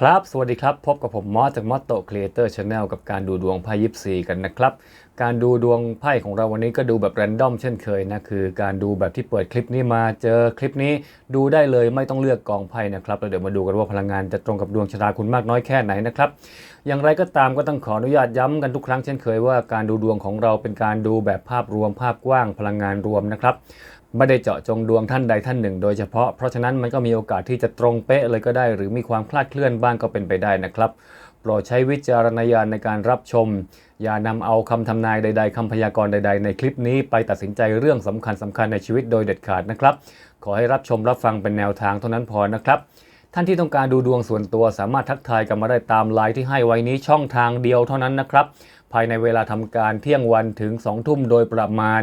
ครับ สวัสดีครับ พบกับผมมอสจากมอสโตครีเอเตอร์ชาแนลกับการดูดวงไพ่ยิปซีกันนะครับ การดูดวงไพ่ของเราวันนี้ก็ดูแบบแรนดอมเช่นเคยนะ คือการดูแบบที่เปิดคลิปนี้มาเจอคลิปนี้ดูได้เลยไม่ต้องเลือกกองไพ่นะครับแล้วเดี๋ยวมาดูกันว่าพลังงานจะตรงกับดวงชะตาคุณมากน้อยแค่ไหนนะครับ อย่างไรก็ตามก็ต้องขออนุญาตย้ำกันทุกครั้งเช่นเคยว่าการดูดวงของเราเป็นการดูแบบภาพรวมภาพกว้างพลังงานรวมนะครับ ไม่ได้เจาะจงดวงท่านใดท่านหนึ่ง โดยเฉพาะ เพราะฉะนั้นมันก็มีโอกาสที่จะตรงเป๊ะเลยก็ได้ หรือมีความคลาดเคลื่อนบ้างก็เป็นไปได้นะครับโปรดใช้วิจารณญาณในการรับชม อย่านำเอาคำทำนายใด ๆคำพยากรณ์ใด ๆ ในคลิปนี้ไปตัดสินใจเรื่องสำคัญสคัญๆในชีวิตโดยเด็ดขาดนะครับ ขอให้รับชมรับฟังเป็นแนวทางเท่านั้นพอนะครับ ท่านที่ต้องการดูดวงส่วนตัวสามารถทักทายกันมาได้ตามไลน์ที่ให้ไว้นี้ช่องทางเดียวเท่านั้นนะครับ ภายในเวลาทำการเที่ยงวันถึง 2 ทุ่มโดยประมาณ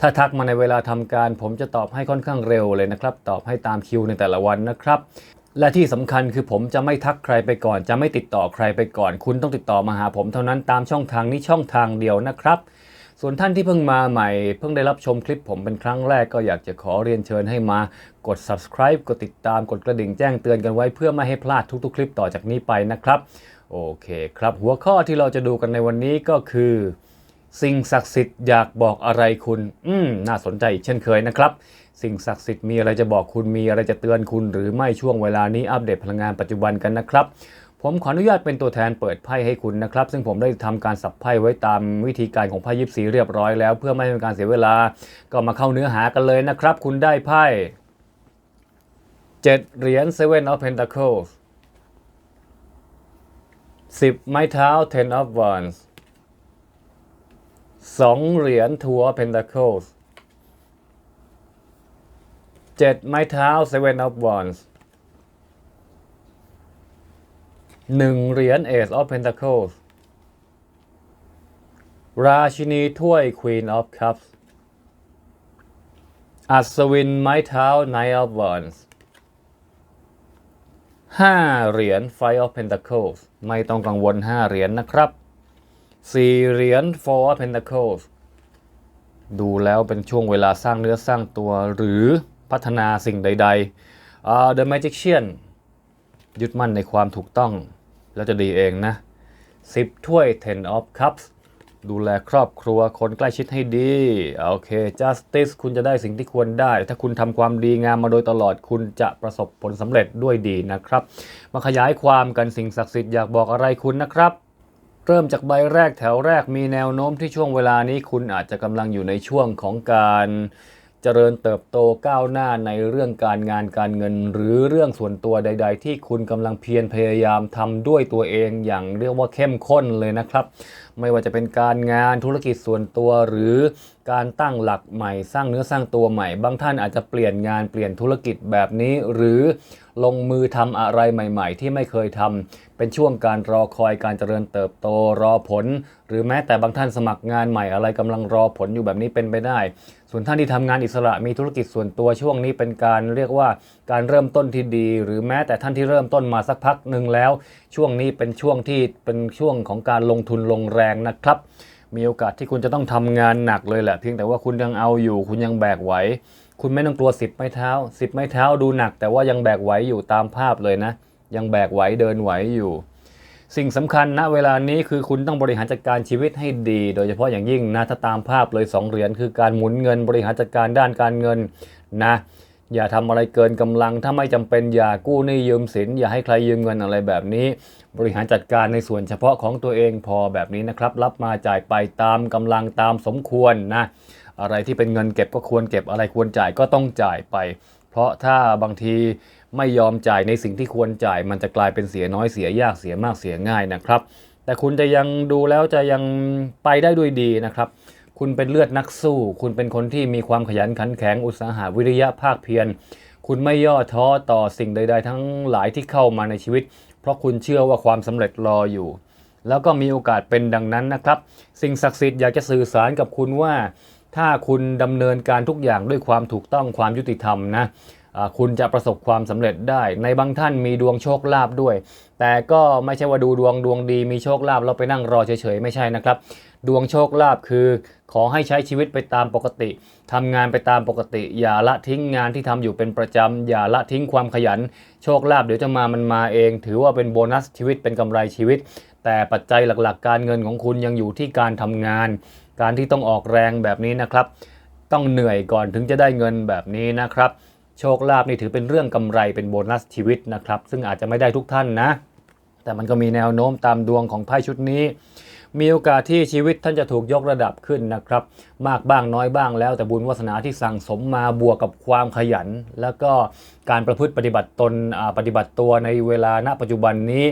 ถ้าทักมาในเวลาทำการ ผมจะตอบให้ค่อนข้างเร็วเลยนะครับ ตอบให้ตามคิวในแต่ละวันนะครับ และที่สำคัญคือผมจะไม่ทักใครไปก่อน จะไม่ติดต่อใครไปก่อน คุณต้องติดต่อมาหาผมเท่านั้นตามช่องทางนี้ช่องทางเดียวนะครับ ส่วนท่านที่เพิ่งมาใหม่ เพิ่งได้รับชมคลิปผมเป็นครั้งแรกก็อยากจะขอเรียนเชิญให้มากด subscribe กดติดตามกดกระดิ่งแจ้งเตือนกันไว้เพื่อไม่ให้พลาดทุกๆ คลิปต่อจากนี้ไปนะครับ โอเคครับ หัวข้อที่เราจะดูกันในวันนี้ก็คือ สิ่งศักดิ์สิทธิ์อยากบอกอะไรคุณ อืมน่าสนใจอีกเช่นเคยนะครับ สิ่งศักดิ์สิทธิ์มีอะไรจะบอกคุณมีอะไรจะเตือนคุณ หรือไม่ช่วงเวลานี้อัปเดตพลังงานปัจจุบันกันนะครับ ผมขออนุญาตเป็นตัวแทนเปิดไพ่ให้คุณนะครับ ซึ่งผมได้ทำการสับไพ่ไว้ตามวิธีการของไพ่ยิปซีเรียบร้อยแล้ว เพื่อไม่ให้เป็นการเสียเวลา ก็มาเข้าเนื้อหากันเลยนะครับ คุณได้ไพ่เจ็ดเหรียญ Seven of Pentacles สิบไม้เท้า Ten of Wands สองเหรียญทัวร์เพนทาโคสเจ็ดไม้เท้าเซเว่นออฟวอนส์หนึ่งเหรียญเอซออฟเพนทาโคสราชินีถ้วยควีนออฟคัพอัศวินไม้เท้าไนออฟวอนส์ห้าเหรียญไฟออฟเพนทาโคสไม่ต้องกังวลห้าเหรียญนะครับ สี่เหรียญ Four of Pentacles ดูแล้วเป็นช่วงเวลาสร้างเนื้อสร้างตัวหรือพัฒนาสิ่งใดๆอ่า The Magician ยึดมั่นในความถูกต้อง แล้วจะดีเองนะ10ถ้วย Ten of Cups ดูแลครอบครัวคนใกล้ชิดให้ดี โอเค Justice คุณจะได้สิ่งที่ควรได้ ถ้าคุณทำความดีงามมาโดยตลอด คุณจะประสบผลสำเร็จด้วยดีนะครับ มาขยายความกันสิ่งศักดิ์สิทธิ์อยากบอกอะไรคุณนะครับ เริ่มจากใบแรกแถวแรกมีแนวโน้มที่ช่วงเวลานี้คุณอาจจะกำลังอยู่ในช่วงของการ เจริญเติบโตก้าวหน้าในเรื่องการงานการเงิน หรือเรื่องส่วนตัวใด ๆ ที่คุณกำลังเพียรพยายามทำด้วยตัวเองอย่างเรียกว่าเข้มข้นเลยนะครับ ไม่ว่าจะเป็นการงานธุรกิจส่วนตัวหรือการตั้งหลักใหม่สร้างเนื้อสร้างตัวใหม่ บางท่านอาจจะเปลี่ยนงานเปลี่ยนธุรกิจแบบนี้ หรือลงมือทำอะไรใหม่ ๆ ที่ไม่เคยทำเป็นช่วงการรอคอยการเจริญเติบโตรอผล หรือแม้แต่บางท่านสมัครงานใหม่อะไรกำลังรอผลอยู่แบบนี้เป็นไปได้ ส่วนท่านที่ทำงานอิสระมีธุรกิจส่วนตัวช่วงนี้เป็นการเรียกว่าการเริ่มต้นที่ดี หรือแม้แต่ท่านที่เริ่มต้นมาสักพักหนึ่งแล้ว ช่วงนี้เป็นช่วงที่เป็นช่วงของการลงทุนลงแรงนะครับ มีโอกาสที่คุณจะต้องทำงานหนักเลยแหละ เพียงแต่ว่าคุณยังเอาอยู่ คุณยังแบกไหวคุณไม่ต้องกลัวสิบไม้เท้าสิบไม้เท้าดูหนัก แต่ว่ายังแบกไหวอยู่ตามภาพเลยนะ ยังแบกไหวเดินไหวอยู่ สิ่งสำคัญณเวลานี้คือคุณต้องบริหารจัดการชีวิตให้ดี โดยเฉพาะอย่างยิ่งนะถ้าตามภาพเลย 2 เหรียญคือการหมุนเงินบริหารจัดการด้านการเงินนะอย่าทำอะไรเกินกำลัง ถ้าไม่จำเป็นอย่ากู้หนี้ยืมสิน อย่าให้ใครยืมเงินอะไรแบบนี้ บริหารจัดการในส่วนเฉพาะของตัวเองพอแบบนี้นะครับ รับมาจ่ายไปตามกำลังตามสมควรนะอะไรที่เป็นเงินเก็บก็ควรเก็บอะไรควรจ่ายก็ต้องจ่ายไป เพราะถ้าบางที ไม่ยอมจ่ายในสิ่งที่ควรจ่าย มันจะกลายเป็นเสียน้อยเสียยากเสียมากเสียง่ายนะครับ แต่คุณจะยังดูแล้วจะยังไปได้ด้วยดีนะครับ คุณเป็นเลือดนักสู้ คุณเป็นคนที่มีความขยันขันแข็งอุตสาหะวิริยะภาคเพียรคุณไม่ย่อท้อต่อสิ่งใด ๆ ทั้งหลายที่เข้ามาในชีวิต เพราะคุณเชื่อว่าความสำเร็จรออยู่ แล้วก็มีโอกาสเป็นดังนั้นนะครับ สิ่งศักดิ์สิทธิ์อยากจะสื่อสารกับคุณว่า ถ้าคุณดำเนินการทุกอย่างด้วยความถูกต้องความยุติธรรมนะ คุณจะประสบความสำเร็จได้ ในบางท่านมีดวงโชคลาภด้วย แต่ก็ไม่ใช่ว่าดูดวงดวงดีมีโชคลาภแล้วไปนั่งรอเฉยๆ ไม่ใช่นะครับ ดวงโชคลาภคือ ขอให้ใช้ชีวิตไปตามปกติทำงานไปตามปกติ อย่าละทิ้งงานที่ทำอยู่เป็นประจำอย่าละทิ้งความขยัน โชคลาภเดี๋ยวจะมามันมาเอง ถือว่าเป็นโบนัสชีวิตเป็นกำไรชีวิต แต่ปัจจัยหลักๆ การเงินของคุณยังอยู่ที่การทำงาน การที่ต้องออกแรงแบบนี้นะครับ ต้องเหนื่อยก่อนถึงจะได้เงินแบบนี้นะครับ โชคลาภนี่ถือเป็นเรื่องกำไรเป็นโบนัสชีวิตนะครับ ซึ่งอาจจะไม่ได้ทุกท่านนะ แต่มันก็มีแนวโน้มตามดวงของไพ่ชุดนี้ มีโอกาสที่ชีวิตท่านจะถูกยกระดับขึ้นนะครับ มากบ้างน้อยบ้างแล้ว แต่บุญวาสนาที่สั่งสมมาบวกกับความขยัน แล้วก็การประพฤติปฏิบัติตนปฏิบัติตัวในเวลาณปัจจุบันนี้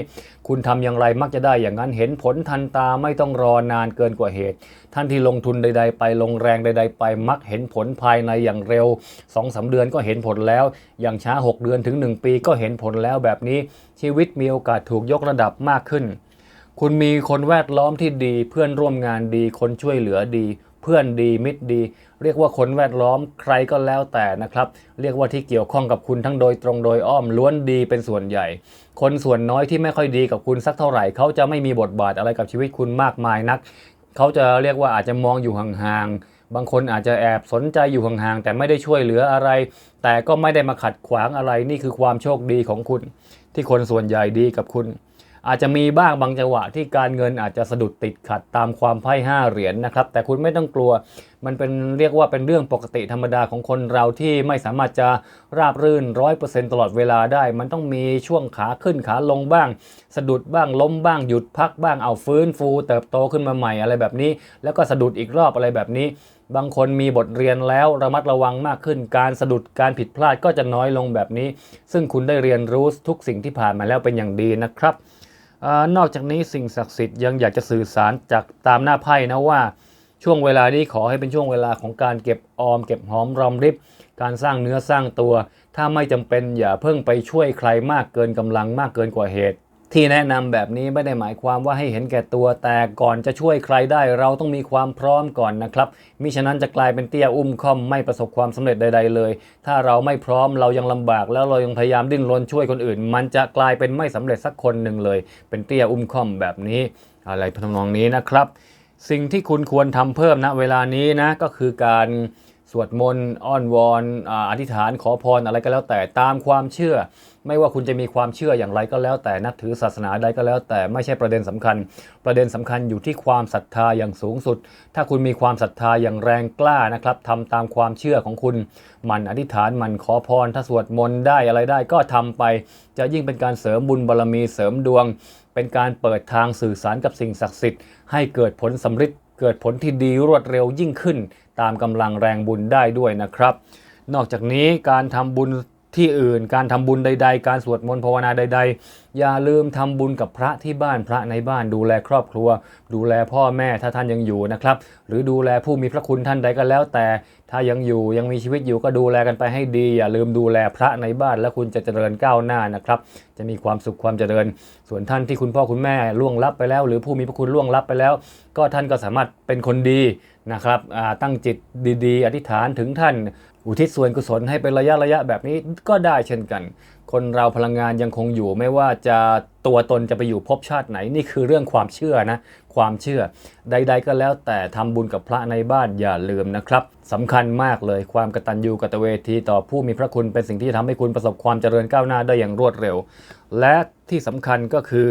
คุณทำอย่างไรมักจะได้อย่างนั้นเห็นผลทันตาไม่ต้องรอนานเกินกว่าเหตุ ท่านที่ลงทุนใด ๆ ไปลงแรงใด ๆ ไปมักเห็นผลภายในอย่างเร็ว2อสเดือนก็เห็นผลแล้ว อย่างช้า 6 เดือนถึง 1 ปีก็เห็นผลแล้วแบบนี้ชีวิตมีโอกาสถูกยกระดับมากขึ้น คุณมีคนแวดล้อมที่ดี เพื่อนร่วมงานดี คนช่วยเหลือดี เพื่อนดีมิตรดี เรียกว่าคนแวดล้อมใครก็แล้วแต่นะครับ เรียกว่าที่เกี่ยวข้องกับคุณทั้งโดยตรงโดยอ้อมล้วนดีเป็นส่วนใหญ่ คนส่วนน้อยที่ไม่ค่อยดีกับคุณสักเท่าไหร่ เขาจะไม่มีบทบาทอะไรกับชีวิตคุณมากมายนัก เขาจะเรียกว่าอาจจะมองอยู่ห่างๆบางคนอาจจะแอบสนใจอยู่ห่างๆ แต่ไม่ได้ช่วยเหลืออะไร แต่ก็ไม่ได้มาขัดขวางอะไรนี่คือความโชคดีของคุณ ที่คนส่วนใหญ่ดีกับคุณ อาจจะมีบ้างบางจังหวะที่การเงินอาจจะสะดุดติดขัดตามความไพ่ห้าเหรียญนะครับ แต่คุณไม่ต้องกลัว มันเป็นเรียกว่าเป็นเรื่องปกติธรรมดาของคนเราที่ไม่สามารถจะราบรื่นร้อยเปอร์เซ็นตลอดเวลาได้ มันต้องมีช่วงขาขึ้นขาลงบ้าง สะดุดบ้างล้มบ้างหยุดพักบ้างเอาฟื้นฟู เติบโตขึ้นมาใหม่อะไรแบบนี้ แล้วก็สะดุดอีกรอบอะไรแบบนี้บางคนมีบทเรียนแล้วระมัดระวังมากขึ้น การสะดุดการผิดพลาดก็จะน้อยลงแบบนี้ ซึ่งคุณได้เรียนรู้ทุกสิ่งที่ผ่านมาแล้วเป็นอย่างดีนะครับ นอกจากนี้สิ่งศักดิ์สิทธิ์ยังอยากจะสื่อสารจากตามหน้าไพ่นะว่าช่วงเวลานี้ขอให้เป็นช่วงเวลาของการเก็บออม เก็บหอมรอมริบ การสร้างเนื้อสร้างตัว ถ้าไม่จำเป็นอย่าเพิ่งไปช่วยใครมากเกินกำลังมากเกินกว่าเหตุ ที่แนะนำแบบนี้ไม่ได้หมายความว่าให้เห็นแก่ตัวแต่ก่อนจะช่วยใครได้เราต้องมีความพร้อมก่อนนะครับมิฉะนั้นจะกลายเป็นเตี้ยอุ้มค่อมไม่ประสบความสำเร็จใด ๆ เลย ถ้าเราไม่พร้อมเรายังลำบากแล้วเรายังพยายามดิ้นรนช่วยคนอื่น มันจะกลายเป็นไม่สำเร็จสักคนหนึ่งเลย เป็นเตี้ยอุ้มค่อมแบบนี้ อะไรทำนองนี้นะครับ สิ่งที่คุณควรทำเพิ่มณเวลานี้นะก็คือการ สวดมนต์อ้อนวอนอธิษฐานขอพรอะไรก็แล้วแต่ตามความเชื่อ ไม่ว่าคุณจะมีความเชื่ออย่างไรก็แล้วแต่นับถือศาสนาใดก็แล้ว แต่ไม่ใช่ประเด็นสำคัญ ประเด็นสำคัญอยู่ที่ความศรัทธาอย่างสูงสุด ถ้าคุณมีความศรัทธาอย่างแรงกล้านะครับทำตามความเชื่อของคุณมันอธิษฐานมันขอพร ถ้าสวดมนต์ได้อะไรได้ก็ทำไป จะยิ่งเป็นการเสริมบุญบารมีเสริมดวง เป็นการเปิดทางสื่อสารกับสิ่งศักดิ์สิทธิ์ให้เกิดผลสำฤทธิ์เกิดผลที่ดีรวดเร็วยิ่งขึ้น ตามกำลังแรงบุญได้ด้วยนะครับ นอกจากนี้การทำบุญที่อื่น การทำบุญใด ๆ การสวดมนต์ภาวนาใด ๆ อย่าลืมทำบุญกับพระที่บ้านพระในบ้านดูแลครอบครัว ดูแลพ่อแม่ถ้าท่านยังอยู่นะครับ หรือดูแลผู้มีพระคุณท่านใดก็แล้วแต่ถ้ายังอยู่ยังมีชีวิตอยู่ก็ดูแลกันไปให้ดี อย่าลืมดูแลพระในบ้าน แล้วคุณจะเจริญก้าวหน้านะครับ จะมีความสุขความเจริญ ส่วนท่านที่คุณพ่อคุณแม่ล่วงลับไปแล้ว หรือผู้มีพระคุณล่วงลับไปแล้ว ก็ท่านก็สามารถเป็นคนดี นะครับตั้งจิตดีๆ อธิษฐานถึงท่าน อุทิศส่วนกุศลให้เป็นระยะระยะแบบนี้ก็ได้เช่นกัน คนเราพลังงานยังคงอยู่ไม่ว่าจะตัวตนจะไปอยู่ภพชาติไหนนี่คือเรื่องความเชื่อนะ ความเชื่อ ใด ๆ ก็แล้วแต่ทำบุญกับพระในบ้านอย่าลืมนะครับสำคัญมากเลยความกตัญญูกตเวทีต่อผู้มีพระคุณเป็นสิ่งที่ทำให้คุณประสบความเจริญก้าวหน้าได้อย่างรวดเร็ว และที่สำคัญก็คือ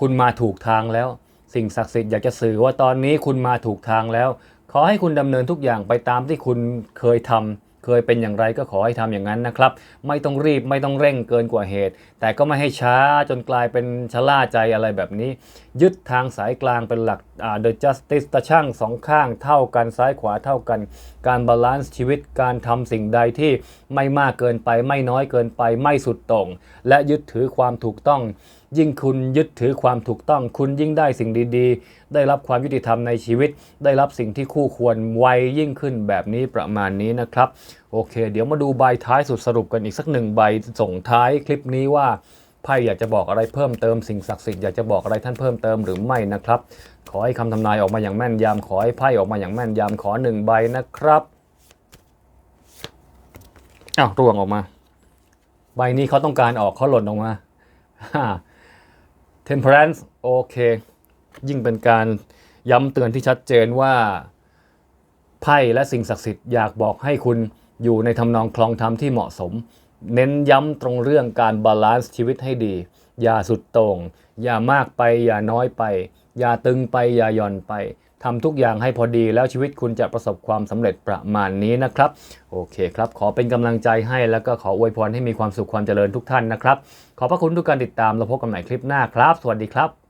คุณมาถูกทางแล้ว สิ่งศักดิ์สิทธิ์อยากจะสื่อว่าตอนนี้คุณมาถูกทางแล้ว ขอให้คุณดำเนินทุกอย่างไปตามที่คุณเคยทำเคยเป็นอย่างไรก็ขอให้ทำอย่างนั้นนะครับ ไม่ต้องรีบไม่ต้องเร่งเกินกว่าเหตุ แต่ก็ไม่ให้ช้าจนกลายเป็นชะล่าใจอะไรแบบนี้ ยึดทางสายกลางเป็นหลัก the justice ตะช่างสองข้างเท่ากันซ้ายขวาเท่ากัน การบาลานซ์ชีวิตการทำสิ่งใดที่ไม่มากเกินไป ไม่น้อยเกินไปไม่สุดต่งและยึดถือความถูกต้อง ยิ่งคุณยึดถือความถูกต้อง คุณยิ่งได้สิ่งดีๆ ได้รับความยุติธรรมในชีวิต ได้รับสิ่งที่คู่ควรไวยิ่งขึ้นแบบนี้ประมาณนี้นะครับ โอเค เดี๋ยวมาดูใบท้ายสุดสรุปกันอีกสักหนึ่งใบส่งท้ายคลิปนี้ว่าไพ่อยากจะบอกอะไรเพิ่มเติมสิ่งศักดิ์สิทธิ์อยากจะบอกอะไรท่านเพิ่มเติมหรือไม่นะครับ ขอให้คำทำนายออกมาอย่างแม่นยำขอให้ไพ่ออกมาอย่างแม่นยำขอหนึ่งใบนะครับอ้าวร่วงออกมา ใบนี้เขาต้องการออกเขาหล่นออกมา temperance โอเค ยิ่งเป็นการย้ำเตือนที่ชัดเจนว่า ไพ่และสิ่งศักดิ์สิทธิ์อยากบอกให้คุณอยู่ในทำนองคลองธรรมที่เหมาะสม เน้นย้ำตรงเรื่องการบาลานซ์ชีวิตให้ดี อย่าสุดโต่งอย่ามากไป อย่าน้อยไป อย่าตึงไป อย่าหย่อนไป ทำทุกอย่างให้พอดีแล้วชีวิตคุณจะประสบความสำเร็จประมาณนี้นะครับ โอเคครับ ขอเป็นกำลังใจให้แล้วก็ขออวยพรให้มีความสุขความเจริญทุกท่านนะครับ ขอบพระคุณทุกการติดตามแล้วพบกันใหม่คลิปหน้าครับ สวัสดีครับ